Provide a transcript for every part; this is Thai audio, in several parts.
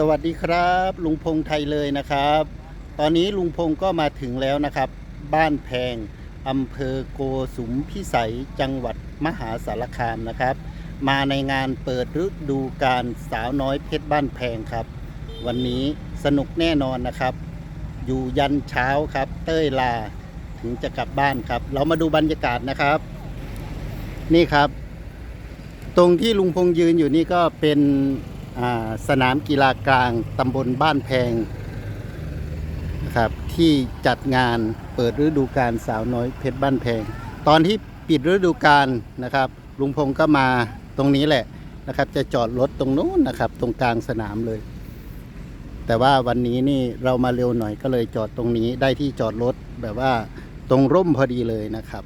สวัสดีครับ ลุงพงษ์ไทยเลยนะครับ ตอนนี้ลุงพงษ์ก็มาถึงแล้วนะครับ บ้านแพงอำเภอโกสุมพิสัยจังหวัดมหาสารคามนะครับ มาในงานเปิดฤดูการสาวน้อยเพชรบ้านแพงครับ วันนี้สนุกแน่นอนนะครับ อยู่ยันเช้าครับ เต้ยลาถึงจะกลับบ้านครับ เรามาดูบรรยากาศนะครับ นี่ครับ ตรงที่ลุงพงษ์ยืนอยู่นี่ก็เป็น สนามกีฬากลางตำบลบ้านแพงนะครับที่จัดงานเปิดฤดูกาลสาวน้อยเพชรบ้านแพง ตอนที่ปิดฤดูกาลนะครับลุงพงษ์ก็มาตรงนี้แหละนะครับจะจอดรถตรงนู้นนะครับตรงกลางสนามเลย แต่ว่าวันนี้นี่เรามาเร็วหน่อยก็เลยจอดตรงนี้ได้ที่จอดรถแบบว่าตรงร่มพอดีเลยนะครับ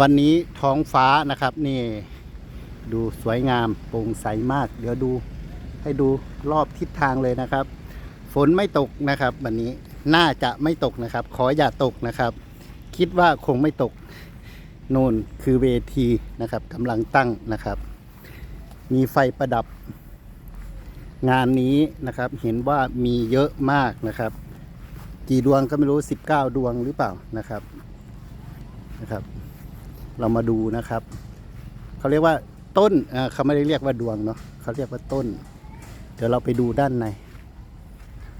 วันนี้ท้องฟ้านะครับนี่ ดูสวยงามโปร่งใสมาก เดี๋ยวดูให้ดูรอบทิศทางเลยนะครับ ฝนไม่ตกนะครับ วันนี้น่าจะไม่ตกนะครับ ขออย่าตกนะครับ คิดว่าคงไม่ตกโน่นคือเวทีนะครับกำลังตั้งนะครับ มีไฟประดับ งานนี้นะครับเห็นว่ามีเยอะมากนะครับ กี่ดวงก็ไม่รู้ 19 ดวงหรือเปล่านะครับนะครับ เรามาดูนะครับ เขาเรียกว่า ต้นเขาไม่ได้เรียกว่าดวงเนาะเขาเรียกว่าต้น เดี๋ยวเราไปดูด้านใน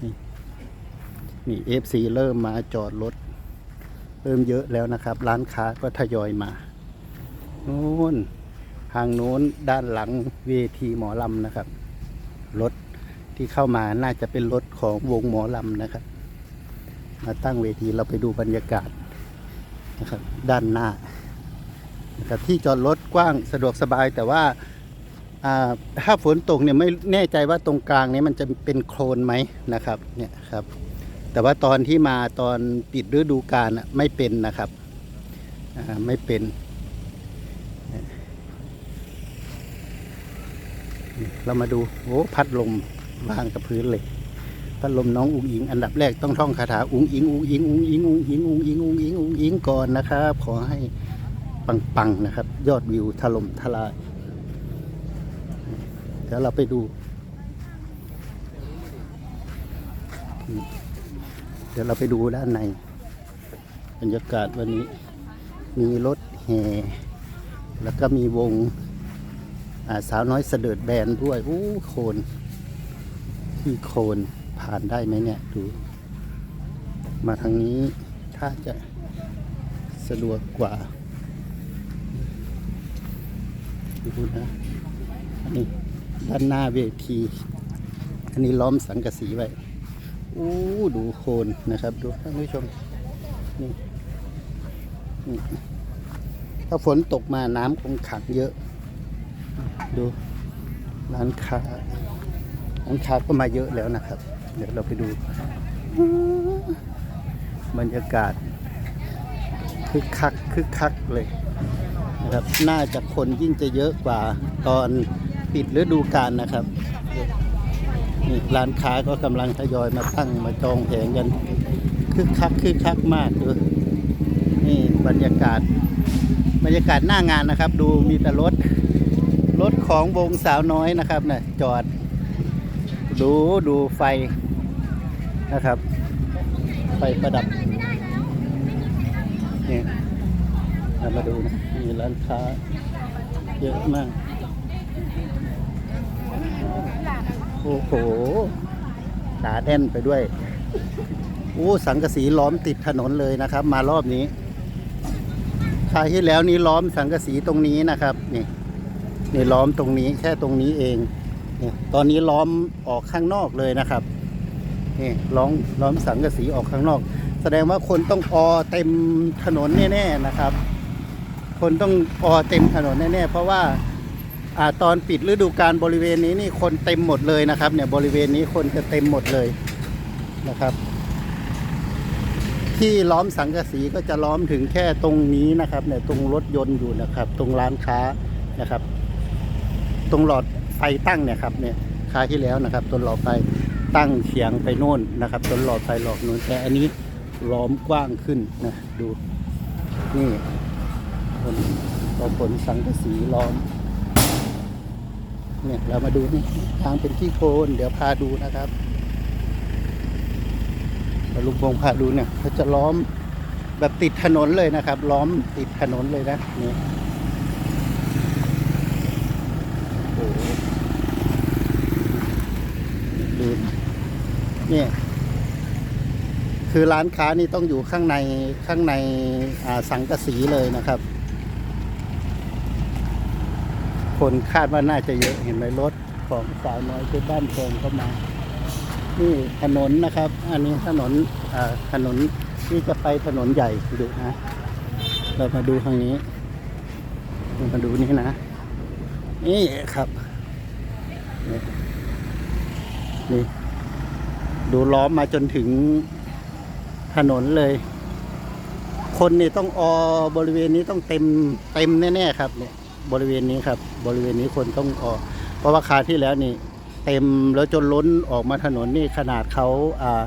นี่นี่เอฟซีเริ่มมาจอดรถ เริ่มเยอะแล้วนะครับ ร้านค้าก็ทยอยมาโน้นทางโน้นด้านหลังเวทีหมอลำนะครับ รถที่เข้ามาน่าจะเป็นรถของวงหมอลำนะครับ มาตั้งเวทีเราไปดูบรรยากาศนะครับ ด้านหน้า นะครับที่จอดรถกว้างสะดวกสบายแต่ว่าถ้าฝนตกเนี่ยไม่แน่ใจว่าตรงกลางนี้มันจะเป็นโคลนไหมนะครับเนี่ยครับ แต่ว่าตอนที่มาตอนปิดฤดูกาลน่ะไม่เป็นนะครับไม่เป็นเรามาดูโอ้พัดลมวางกับพื้นเลยพัดลมน้องอุ๋งอิง อันดับแรกต้องท่องคาถาอุ๋งอิงอุ๋งอิงอุ๋งอิงอุ๋งอิงอุ๋งอิงอุ๋งอิงอุ๋งอิงก่อนนะครับ ขอให้ ปังๆนะครับ ยอดวิวถล่มทลาย เดี๋ยวเราไปดู เดี๋ยวเราไปดูด้านในบรรยากาศวันนี้ มีรถแห่แล้วก็มีวงสาวน้อยเสดิร์ดแบนด้วยโอ้โคนที่โคนผ่านได้ไหมเนี่ยดู มาทางนี้ถ้าจะสะดวกกว่า ดูนะอันนี้ด้านหน้าเวที อันนี้ล้อมสังกะสีไว้อู้ดูโคนนะครับ ดูท่านผู้ชมนี่นี่ถ้าฝนตกมาน้ำคงขังเยอะ ดูร้านค้าร้านค้าก็มาเยอะแล้วนะครับ เดี๋ยวเราไปดู บรรยากาศคึกคักคึกคักเลย นะครับ น่าจะคนยิ่งจะเยอะกว่าตอนปิดฤดูกาลนะครับนี่ร้านค้าก็กำลังทยอยมาตั้งมาจองแผงกันคึกคักคึกคักมากดูนี่บรรยากาศ บรรยากาศหน้างานนะครับ ดูมีแต่รถรถของวงสาวน้อยนะครับนะจอด ดูดูไฟนะครับ ไฟประดับนี่มาดูนะ ร้านค้า เยอะมาก โอ้โหตาแน่นไปด้วย โอ้ สังกะสีล้อมติดถนนเลยนะครับ มารอบนี้คราวที่แล้วนี้ล้อมสังกะสีตรงนี้นะครับ นี่นี่ล้อมตรงนี้แค่ตรงนี้เองนี่ตอนนี้ล้อมออกข้างนอกเลยนะครับนี่ล้อมล้อมสังกะสีออกข้างนอก แสดงว่าคนต้องออเต็มถนนแน่ๆนะครับ คนต้องออเต็มถนนแน่ๆเพราะว่าอ่าตอนปิดฤดูกาลบริเวณนี้นี่คนเต็มหมดเลยนะครับเนี่ยบริเวณนี้คนจะเต็มหมดเลยนะครับ ที่ล้อมสังกะสีก็จะล้อมถึงแค่ตรงนี้นะครับเนี่ยตรงรถยนต์อยู่นะครับ ตรงร้านค้านะครับ ตรงหลอดไฟตั้งเนี่ยครับเนี่ยคราที่แล้วนะครับต้นหลอดไฟตั้งเฉียงไปโน่นนะครับต้นหลอดไฟหลอดนู้นแต่อันนี้ล้อมกว้างขึ้นนะดูนี่ ผลพอผลสังกะสีล้อมเนี่ยเรามาดูนี่ทางเป็นที่โคลนเดี๋ยวพาดูนะครับลุงพงพาดูเนี่ยเขาจะล้อมแบบติดถนนเลยนะครับ ล้อมติดถนนเลยนะนี่โอ้โหดูนเนี่ยคือร้านค้านี่ต้องอยู่ข้างในข้างในสังกะสีเลยนะครับ คนคาดว่าน่าจะเยอะเห็นไหมรถของสาวน้อยเป็นบ้านโพงเข้ามา นี่ถนนนะครับ อันนี้ถนนอ่าถนนที่จะไปถนนใหญ่ดูนะเรามาดูทางนี้เรามาดูนี่นะ นี่ครับนี่นี่ดูล้อมมาจนถึงถนนเลย คนนี่ต้องออบริเวณนี้ต้องเต็มเต็มแน่ๆครับเนี่ย บริเวณนี้ครับ บริเวณนี้คนต้องออก เพราะว่าคาที่แล้วนี่ เต็มแล้วจนล้นออกมาถนนนี่ขนาดเขาอ่า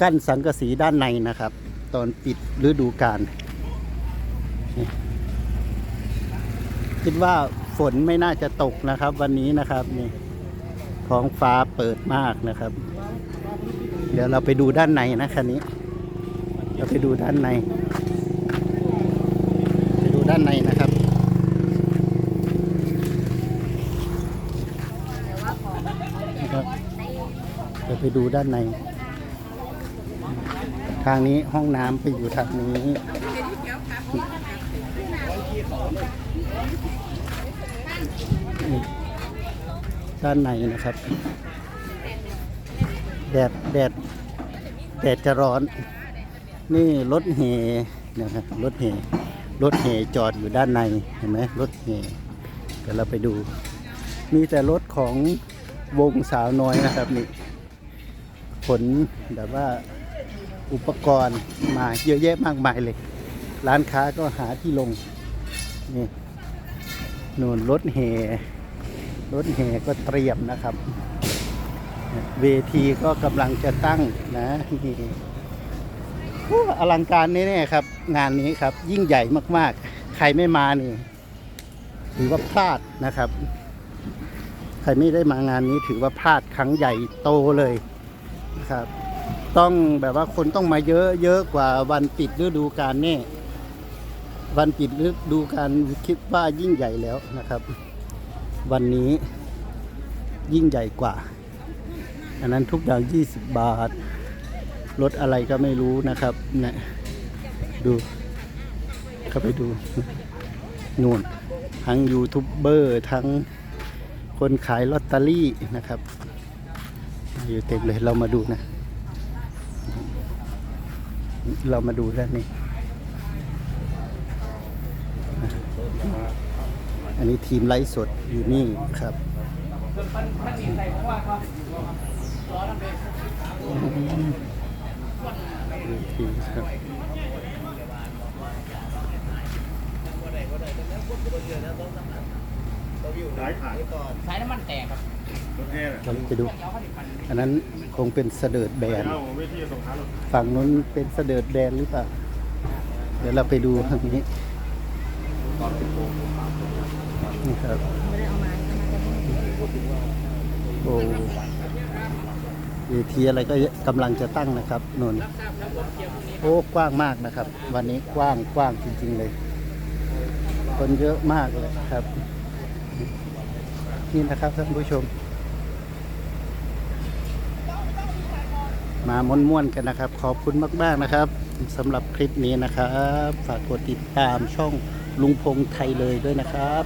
กั้นสังกะสีด้านในนะครับ ตอนปิดฤดูกาลนี่คิดว่าฝนไม่น่าจะตกนะครับ วันนี้นะครับนี่ท้องฟ้าเปิดมากนะครับ เดี๋ยวเราไปดูด้านในนะคันนี้ เราไปดูด้านใน ไปดูด้านในนะครับเดี๋ยว ไปดูด้านใน ทางนี้ห้องน้ำไปอยู่ทางนี้ ด้านในนะครับ แดดแดดแดดจะร้อน นี่รถเฮนะครับรถเฮรถเฮจอดอยู่ด้านในเห็นไหมรถเฮเดี๋ยวเราไปดู มีแต่รถของวงสาวน้อยนะครับนี่ ขนแบบว่าอุปกรณ์มาเยอะแยะมากมายเลย ร้านค้าก็หาที่ลง นี่นู่นรถเฮรถเฮก็เตรียมนะครับ เวทีก็กำลังจะตั้งนะนี่อ้อลังการแน่ๆครับ งานนี้ครับยิ่งใหญ่มากๆ ใครไม่มานี่ถือว่าพลาดนะครับ ใครไม่ได้มางานนี้ถือว่าพลาดครั้งใหญ่โตเลย ครับ ต้องแบบว่าคนต้องมาเยอะเยอะกว่าวันปิดฤดูกาลแน่วันปิดฤดูกาลคิดว่ายิ่งใหญ่แล้วนะครับ วันนี้ยิ่งใหญ่กว่า อันนั้นทุกอย่าง 20 บาทรถอะไรก็ไม่รู้นะครับนะดูเข้าไปดูนู่นทั้งยูทูบเบอร์ทั้งคนขายลอตเตอรี่นะครับ อยู่เต็มเลยเรามาดูนะ เรามาดูด้านนี้ อันนี้ทีมไลฟ์สดอยู่นี่ครับดูทีครับ สายน้ำมันแตกครับเราไปดู อันนั้นคงเป็นเสดิร์ดแบนฝั่งนู้นเป็นเสดิร์ดแบนหรือเปล่า เดี๋ยวเราไปดูทางนี้นี่ครับโอ้เวทีอะไรก็กำลังจะตั้งนะครับนนโอ้กว้างมากนะครับ วันนี้กว้างกว้างจริง ๆ เลย คนเยอะมากเลยครับ นี่นะครับท่านผู้ชม มาม้วนๆกันนะครับ ขอบคุณมากๆนะครับสำหรับคลิปนี้นะครับ ฝากกดติดตามช่องลุงพงไทยเลยด้วยนะครับ